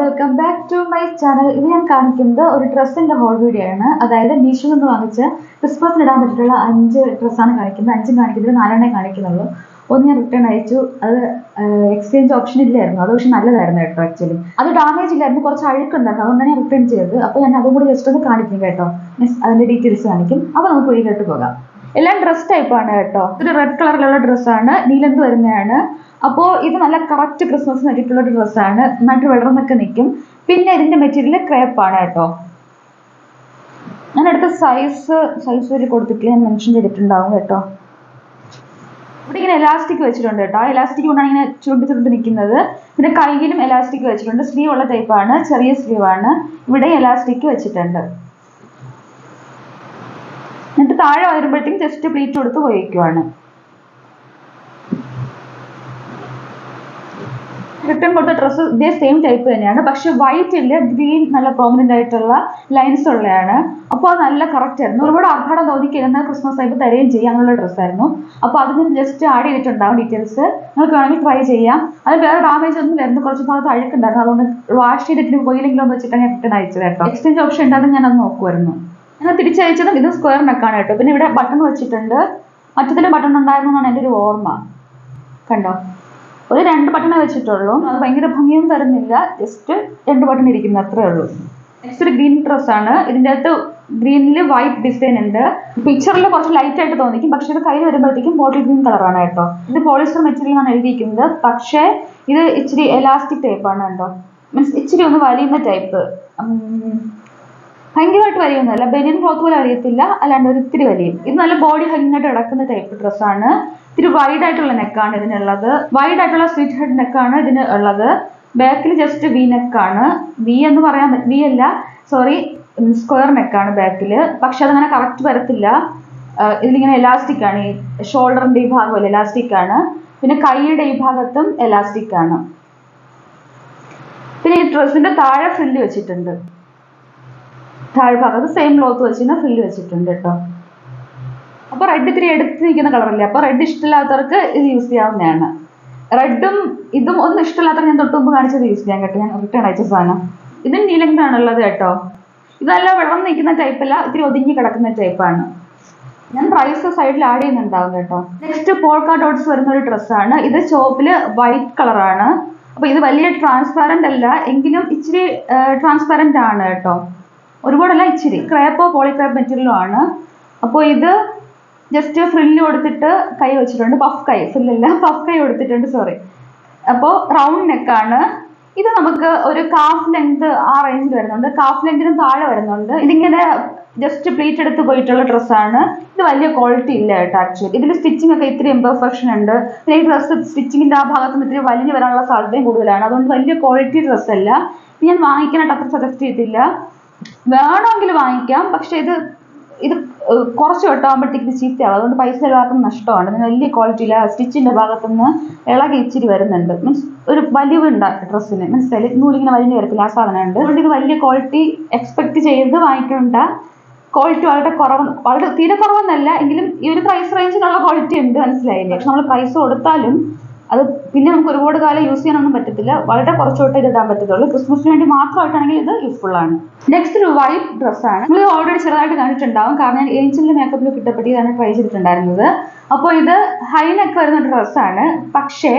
Welcome back to my channel ഇത് ഞാൻ കാണിക്കുന്നത് ഒരു ഡ്രസ്സിന്റെ ഹോൾ വീഡിയോ ആണ്. അതായത് മീഷോ നിന്ന് വാങ്ങിച്ച ക്രിസ്മസിന് ഇടാൻ പറ്റിയിട്ടുള്ള അഞ്ച് ഡ്രസ്സാണ് കാണിക്കുന്നത്. അഞ്ചും കാണിക്കുന്നത് നാലെണ്ണേ കാണിക്കുന്നുള്ളൂ. ഒന്ന് ഞാൻ റിട്ടേൺ അയച്ചു. അത് എക്സ്ചേഞ്ച് ഓപ്ഷൻ ഇല്ലായിരുന്നു. അത് പക്ഷെ നല്ലതായിരുന്നു കേട്ടോ ആക്ച്വലി അത് ഡാമേജ് ഇല്ലായിരുന്നു. കുറച്ച് അഴുക്കുണ്ടായിരുന്നു അതുകൊണ്ടാണ് ഞാൻ റിട്ടേൺ ചെയ്തത്. അപ്പോൾ ഞാൻ അതും കൂടി ജസ്റ്റ് ഒന്ന് കാണിക്കും കേട്ടോ. മീൻസ് അതിന്റെ ഡീറ്റെയിൽസ് കാണിക്കും. അപ്പോൾ നമുക്ക് വീട്ടിലോട്ട് പോകാം. എല്ലാം ഡ്രസ് ആണ് കേട്ടോ. ഇത് റെഡ് കളറിലുള്ള ഡ്രസ്സാണ് നീലന്ത് വരുന്നതാണ്. അപ്പോൾ ഇത് നല്ല കറക്റ്റ് ക്രിസ്മസിന് വേണ്ടിയിട്ടുള്ള ഒരു ഡ്രസ്സാണ് നന്നായിട്ട് വിടർന്നൊക്കെ നിൽക്കും പിന്നെ ഇതിന്റെ മെറ്റീരിയൽ ക്രേപ്പ് ആണ് കേട്ടോ. ഞാൻ അടുത്ത സൈസ് സൈസ് വരെ കൊടുത്തിട്ട് ഞാൻ മെൻഷൻ ചെയ്തിട്ടുണ്ടാവും കേട്ടോ. ഇവിടെ ഇങ്ങനെ എലാസ്റ്റിക് വെച്ചിട്ടുണ്ട് കേട്ടോ. എലാസ്റ്റിക് കൊണ്ടാണ് ഇങ്ങനെ ചുരുണ്ട് ചുരുണ്ട് നിൽക്കുന്നത് പിന്നെ കയ്യിലും എലാസ്റ്റിക് വെച്ചിട്ടുണ്ട്. സ്ലീവ് ഉള്ള ടൈപ്പാണ് ചെറിയ സ്ലീവാണ് ഇവിടെ എലാസ്റ്റിക് വെച്ചിട്ടുണ്ട്. എന്നിട്ട് താഴെ വരുമ്പോഴത്തേക്കും ജസ്റ്റ് പ്ലീറ്റ് കൊടുത്ത് ഉപയോഗിക്കുവാണ്. റിട്ടേൺ കൊടുത്ത ഡ്രസ്സ് ഇതേ സെയിം ടൈപ്പ് തന്നെയാണ്. പക്ഷെ വൈറ്റ് വൈറ്റിൽ ഗ്രീൻ നല്ല പ്രോമിനന്റ് ആയിട്ടുള്ള ലൈൻസ് ഉള്ളതാണ് അപ്പോൾ അത് നല്ല കറക്റ്റ് ആയിരുന്നു. ഒരുപാട് ആർഭാടം തോന്നിക്കുന്ന ക്രിസ്മസ് ആയിട്ട് തരുകയും ചെയ്യാം അങ്ങനെയുള്ള ഡ്രസ്സായിരുന്നു അപ്പോൾ അത് ഞാൻ ജസ്റ്റ് ആഡ് ചെയ്തിട്ടുണ്ടാവും ഡീറ്റെയിൽസ് നിങ്ങൾക്ക് വേണമെങ്കിൽ ട്രൈ ചെയ്യാം. അത് വേറെ ഡാമേജ് ഒന്നും വരുന്നു കുറച്ച് ഭാഗത്ത് അഴുക്കുണ്ടായിരുന്നു. അതുകൊണ്ട് വാഷ് ചെയ്തിട്ട് പോയില്ലെങ്കിലും വെച്ചിട്ടാണ് ഞാൻ റിട്ടേൺ അയച്ചത് കേട്ടോ. എക്സ്ചേഞ്ച് ഓപ്ഷൻ ഉണ്ടാകും ഞാൻ അത് നോക്കുമായിരുന്നു ഞാൻ തിരിച്ചയച്ചതും ഇത് സ്ക്വയർ നെക്കാണ് കേട്ടോ. പിന്നെ ഇവിടെ ബട്ടൺ വെച്ചിട്ടുണ്ട്. മറ്റതിൽ ബട്ടൺ ഉണ്ടായിരുന്നു എന്നാണ് എന്റെ ഒരു ഓർമ്മ. കണ്ടോ? ഒരു രണ്ട് ബട്ടണേ വെച്ചിട്ടുള്ളൂ. അത് ഭയങ്കര ഭംഗിയൊന്നും തരുന്നില്ല. ജസ്റ്റ് രണ്ട് ബട്ടൺ ഇരിക്കുന്നു അത്രേ ഉള്ളൂ. നെക്സ്റ്റ് ഒരു ഗ്രീൻ ഡ്രസ് ആണ്. ഇതിന്റെ അകത്ത് ഗ്രീനിൽ വൈറ്റ് ഡിസൈൻ ഉണ്ട്. പിക്ചറിൽ കുറച്ച് ലൈറ്റ് ആയിട്ട് തോന്നിക്കും. പക്ഷെ ഇത് കയ്യിൽ വരുമ്പോഴത്തേക്കും ബോട്ടിൽ ഗ്രീൻ കളറാണ് കേട്ടോ. ഇത് പോളിസ്റ്റർ മെറ്റീരിയൽ ആണ് എഴുതിയിരിക്കുന്നത്. പക്ഷേ ഇത് ഇച്ചിരി എലാസ്റ്റിക് ടൈപ്പ് ആണ് കേട്ടോ. മീൻസ് ഇച്ചിരി ഒന്ന് വലിയുന്ന ടൈപ്പ് ഭയങ്കരമായിട്ട് വലിയൊന്നുമല്ല. ബനിയൻ ക്ലോത്ത് പോലെ അറിയത്തില്ല. അല്ലാണ്ട് ഒരു ഇത്തിരി വലിയും. ഇത് നല്ല ബോഡി ഹൈങ്ങായിട്ട് കിടക്കുന്ന ടൈപ്പ് ഡ്രസ്സാണ് ഇത്തിരി വൈഡ് ആയിട്ടുള്ള നെക്കാണ് ഇതിനുള്ളത്. വൈഡ് ആയിട്ടുള്ള സ്ട്രീറ്റ് ഹെഡ് നെക്കാണ് ഇതിന് ഉള്ളത്. ബാക്കിൽ ജസ്റ്റ് വി നെക്കാണ് വി എന്ന് പറയാൻ വി അല്ല സോറി സ്ക്വയർ നെക്കാണ് ബാക്കിൽ പക്ഷെ അതങ്ങനെ കറക്റ്റ് വരത്തില്ല. ഇതിലിങ്ങനെ എലാസ്റ്റിക് ആണ്. ഈ ഷോൾഡറിന്റെ ഈ ഭാഗമല്ല എലാസ്റ്റിക് ആണ്. പിന്നെ കൈയുടെ ഈ ഭാഗത്തും എലാസ്റ്റിക് ആണ്. പിന്നെ ഈ ഡ്രസ്സിന്റെ താഴെ ഫ്രില്ല് വെച്ചിട്ടുണ്ട്. താഴ്ഭാഗത്ത് സെയിം ക്ലോത്ത് വെച്ചിട്ട് ഫ്രില്ല് വെച്ചിട്ടുണ്ട് കേട്ടോ അപ്പോൾ റെഡ് ഇത്തിരി എടുത്ത് നിൽക്കുന്ന കളറല്ലേ അപ്പോൾ റെഡ് ഇഷ്ടമില്ലാത്തവർക്ക് ഇത് യൂസ് ചെയ്യാവുന്നതാണ്. റെഡും ഇതും ഒന്നും ഇഷ്ടമില്ലാത്തവർ ഞാൻ തൊട്ട് മുമ്പ് കാണിച്ചത് യൂസ് ചെയ്യാൻ കേട്ടോ. ഞാൻ റിട്ടേൺ അയച്ച സാധനം. ഇതും നീലങ്ത് ആണുള്ളത് കേട്ടോ. ഇതല്ല വെള്ളം നിൽക്കുന്ന ടൈപ്പല്ല ഇത്തിരി ഒതുങ്ങി കിടക്കുന്ന ടൈപ്പാണ് ഞാൻ പ്രൈസ് സൈഡിൽ ആഡ് ചെയ്യുന്നുണ്ടാവും കേട്ടോ. നെക്സ്റ്റ് പോൾക്ക ഡോട്ട്സ് വരുന്ന ഒരു ഡ്രസ്സാണ് ഇത് ചോപ്പിൽ വൈറ്റ് കളറാണ് അപ്പോൾ ഇത് വലിയ ട്രാൻസ്പാരന്റ് അല്ല എങ്കിലും ഇച്ചിരി ട്രാൻസ്പാരന്റ് ആണ് കേട്ടോ. ഒരുപാടല്ല ഇച്ചിരി. ക്രേപ്പോ പോളിക്രാപ്പ് മെറ്റീരിയലോ ആണ്. അപ്പോൾ ഇത് ജസ്റ്റ് ഫ്രില്ല് കൊടുത്തിട്ട് കൈ വെച്ചിട്ടുണ്ട്. പഫ് കൈ ഫ്രില്ലല്ല പഫ് കൈ കൊടുത്തിട്ടുണ്ട് സോറി അപ്പോൾ റൗണ്ട് നെക്കാണ് ഇത് നമുക്ക് ഒരു കാഫ് ലെങ്ത് ആ റേഞ്ചിൽ വരുന്നുണ്ട്. കാഫ് ലെങ്തിന് താഴെ വരുന്നുണ്ട്. ഇതിങ്ങനെ ജസ്റ്റ് പ്ലീറ്റ് എടുത്ത് പോയിട്ടുള്ള ഡ്രസ്സാണ് ഇത് വലിയ ക്വാളിറ്റി ഇല്ല കേട്ടോ ആക്ച്വലി ഇതിൽ സ്റ്റിച്ചിങ് ഒക്കെ ഇത്തിരി ഇമ്പർഫെക്ഷൻ ഉണ്ട്. പിന്നെ ഈ ഡ്രസ്സ് സ്റ്റിച്ചിങ്ങിന്റെ ആ ഭാഗത്ത് നിന്ന് ഇത്തിരി വലിഞ്ഞു വരാനുള്ള സാധ്യതയും കൂടുതലാണ്. അതുകൊണ്ട് വലിയ ക്വാളിറ്റി ഡ്രസ്സല്ല ഞാൻ വാങ്ങിക്കാനായിട്ട് അത്ര സജസ്റ്റ് ചെയ്തില്ല വേണമെങ്കിൽ വാങ്ങിക്കാം. പക്ഷെ ഇത് ഇത് കുറച്ച് വെട്ടാകുമ്പോഴത്തേക്ക് ചീത്തയാവും. അതുകൊണ്ട് പൈസ ചിലവാക്കുന്ന നഷ്ടമാണ്. ഇതിന് വലിയ ക്വാളിറ്റി ഇല്ല സ്റ്റിച്ചിന്റെ ഭാഗത്തുനിന്ന് ഇളകി ഇച്ചിരി വരുന്നുണ്ട്. മീൻസ് ഒരു വലിവുണ്ട് ഡ്രസ്സിന്. മനസ്സിലായി നൂലിങ്ങനെ വലിഞ്ഞ് വരത്തില്ല ആ സാധനം ഉണ്ട് അതുകൊണ്ട് ഇത് വലിയ ക്വാളിറ്റി എക്സ്പെക്ട് ചെയ്ത് വാങ്ങിക്കണ്ട. ക്വാളിറ്റി വളരെ കുറവ് വളരെ തീരെ കുറവെന്നല്ല. എങ്കിലും ഈ ഒരു പ്രൈസ് റേഞ്ചിനുള്ള ക്വാളിറ്റി ഉണ്ട്. മനസ്സിലായില്ലേ? പക്ഷെ നമ്മൾ പ്രൈസ് കൊടുത്താലും അത് പിന്നെ നമുക്ക് ഒരുപാട് കാലം യൂസ് ചെയ്യാനൊന്നും പറ്റത്തില്ല. വളരെ കുറച്ച് തൊട്ടേ ഇത് ഇടാൻ പറ്റത്തുള്ളൂ. ക്രിസ്മസിന് വേണ്ടി മാത്രമായിട്ടാണെങ്കിൽ ഇത് യൂസ്ഫുൾ ആണ്. നെക്സ്റ്റ് ഒരു വൈറ്റ് ഡ്രസ്സാണ് നമ്മൾ ഓൾറെഡി ചെറുതായിട്ട് കണ്ടിട്ടുണ്ടാവും. കാരണം ഞാൻ ഏഞ്ചലിന്റെ മേക്കപ്പിൽ ലുക്ക് ഇട്ടപ്പറ്റിയാണ് ട്രൈ ചെയ്തിട്ടുണ്ടായിരുന്നത്. അപ്പോൾ ഇത് ഹൈനെക്ക് വരുന്ന ഡ്രസ്സാണ് പക്ഷേ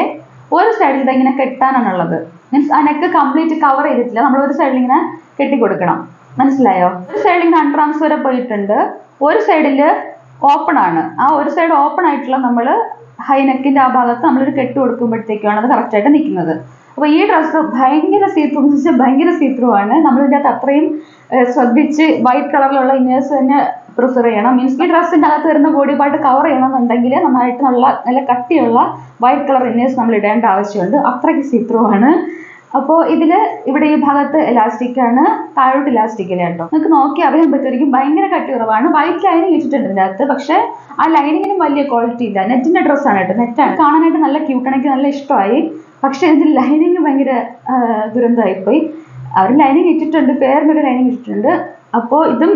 ഒരു സൈഡിൽ ഇത് ഇങ്ങനെ കെട്ടാനാണുള്ളത്. മീൻസ് ആ നെക്ക് കംപ്ലീറ്റ് കവർ ചെയ്തിട്ടില്ല. നമ്മൾ ഒരു സൈഡിൽ ഇങ്ങനെ കെട്ടി കൊടുക്കണം മനസ്സിലായോ? ഒരു സൈഡിൽ ഇങ്ങനെ ആംസ് വരെ പോയിട്ടുണ്ട്. ഒരു സൈഡിൽ ഓപ്പൺ ആണ്. ആ ഒരു സൈഡ് ഓപ്പൺ ആയിട്ടുള്ള നമ്മൾ ഹൈനെക്കിന്റെ ആ ഭാഗത്ത് നമ്മളൊരു കെട്ട് കൊടുക്കുമ്പോഴത്തേക്കാണ് അത് കറക്റ്റ് ആയിട്ട് നിൽക്കുന്നത്. അപ്പോൾ ഈ ഡ്രസ്സ് ഭയങ്കര സീത്രൂ എന്ന് വെച്ചാൽ ഭയങ്കര സീത്രൂ ആണ്. നമ്മളിതിന്റെ അകത്ത് അത്രയും ശ്രദ്ധിച്ച് വൈറ്റ് കളറിലുള്ള ഇന്നേഴ്സ് തന്നെ പ്രിഫർ ചെയ്യണം. മീൻസ് ഈ ഡ്രസ്സിന്റെ അകത്ത് വരുന്ന ബോഡി പാർട്ട് കവർ ചെയ്യണമെന്നുണ്ടെങ്കിൽ നന്നായിട്ട് നല്ല നല്ല കട്ടിയുള്ള വൈറ്റ് കളർ ഇന്നേഴ്സ് നമ്മൾ ഇടേണ്ട ആവശ്യമുണ്ട്. അത്രയ്ക്ക് സീത്രൂ ആണ്. അപ്പോൾ ഇതിൽ ഇവിടെ ഈ ഭാഗത്ത് ഇലാസ്റ്റിക് ആണ് താഴോട്ട് ഇലാസ്റ്റിക് ഇല്ല കേട്ടോ. നിങ്ങൾക്ക് നോക്കി അറിയാൻ പറ്റുമായിരിക്കും ഭയങ്കര കട്ടി കുറവാണ് വൈറ്റ് ലൈനിങ് ഇട്ടിട്ടുണ്ട് ഇതിന്റെ അകത്ത് പക്ഷേ ആ ലൈനിങ്ങിനും വലിയ ക്വാളിറ്റി ഇല്ല. നെറ്റിന്റെ ഡ്രസ്സാണ് കേട്ടോ നെറ്റാണ് കാണാനായിട്ട് നല്ല ക്യൂട്ട് നല്ല ഇഷ്ടമായി. പക്ഷേ ഇതിൽ ലൈനിങ് ഭയങ്കര ദുരന്തമായിപ്പോയി. അവർ ലൈനിങ് ഇട്ടിട്ടുണ്ട് പേരിനൊരു ലൈനിങ് ഇട്ടിട്ടുണ്ട്. അപ്പോൾ ഇതും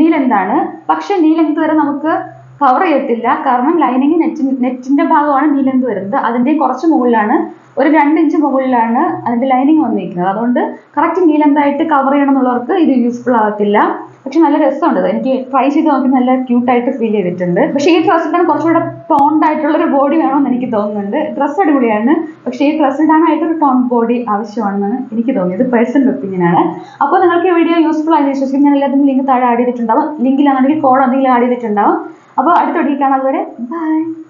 നീലെന്താണ്. പക്ഷേ പക്ഷെ നീ ലെങ്ത് വരെ നമുക്ക് കവർ ചെയ്യത്തില്ല. കാരണം ലൈനിങ് നെറ്റ് നെറ്റിന്റെ ഭാഗമാണ് നീലെന്ത് വരുന്നത്. അതിന്റെ കുറച്ച് മുകളിലാണ് ഒരു രണ്ട് ഇഞ്ച് മുകളിലാണ് അതിന്റെ ലൈനിങ് വന്നിരിക്കുന്നത്. അതുകൊണ്ട് കറക്റ്റ് നീലന്തായിട്ട് കവർ ചെയ്യണം എന്നുള്ളവർക്ക് ഇത് യൂസ്ഫുൾ ആകത്തില്ല. പക്ഷെ നല്ല രസമുണ്ട്. എനിക്ക് ട്രൈ ചെയ്ത് നോക്കി നല്ല ക്യൂട്ടായിട്ട് ഫീൽ ചെയ്തിട്ടുണ്ട്. പക്ഷെ ഈ ഡ്രസ്സിടാൻ കുറച്ചുകൂടെ ടോൺഡ് ആയിട്ടുള്ള ഒരു ബോഡി വേണമെന്ന് എനിക്ക് തോന്നുന്നുണ്ട്. ഡ്രസ്സ് അടിപൊളിയാണ്. പക്ഷെ ഈ ഡ്രസ്സ് ഇടാനായിട്ട് ഒരു ടോൺ ബോഡി ആവശ്യമാണെന്നാണ് എനിക്ക് തോന്നിയത്. പേഴ്സണൽ ഒപ്പീനിയനാണ് അപ്പോൾ നിങ്ങൾക്ക് ഈ വീഡിയോ യൂസ്ഫുൾ ആയി വിശ്വസിക്കും ഞാൻ എല്ലാത്തിനും ലിങ്ക് താഴെ ആഡ് ചെയ്തിട്ടുണ്ടാവും. ലിങ്കിലാണെങ്കിൽ കോഡ് എന്തെങ്കിലും ആഡ് ചെയ്തിട്ടുണ്ടാവും. അപ്പോൾ അടുത്ത വീഡിയോ അതുവരെ വരെ ബൈ